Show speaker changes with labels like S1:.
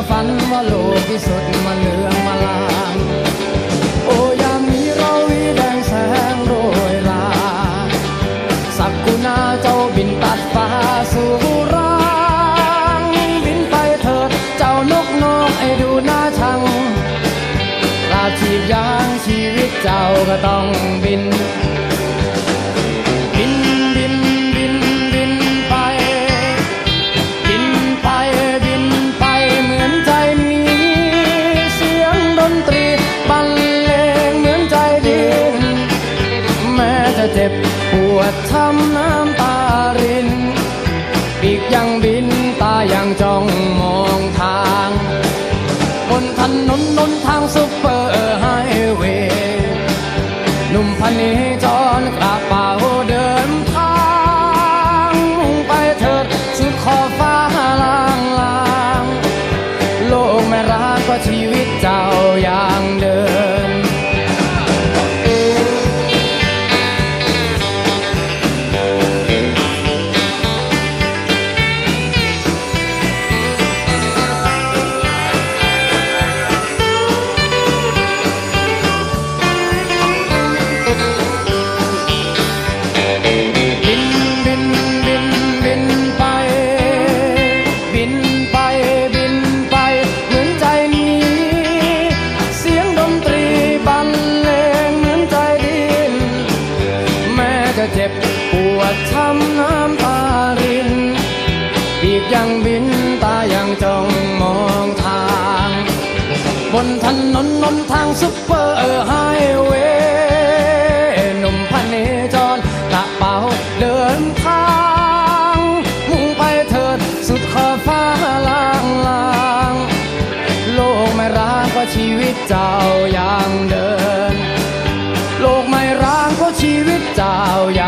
S1: ก็ฝันว่าโลกที่สดมันเหลืองมาลางโอ้ยามนี้เราวีแดงแสงโรยลา สักกุณาเจ้าบินตัดฟ้าสู่รางบินไปเถิดเจ้านกน้อห้ดูหน้าชังลาชีพยางชีวิตเจ้าก็ต้องบิน เจ็บปวดทำน้ำตาริน ปีกยังบินตายังจ้องมองทาง บนถนนนนทางซุปเปอร์ไฮเวย์หนุ่มพันนี้จรกระเป๋าเดินทางมุ่งไปเถิดสุดขอฟ้าลางลาง โลกไม่รักก็ชีวิตเจ้าอย่างเดิน นถนนนนทางซุปเปอร์ไฮเวย์หนุ่มพันเนจรกระเป๋าเดินทาง มุ่งไปเถิดสุดขอบฟ้าลางลางโลกไม่ร้างก็ชีวิตเจ้าอย่างเดิน โลกไม่ร้างก็ชีวิตเจ้าอย่าง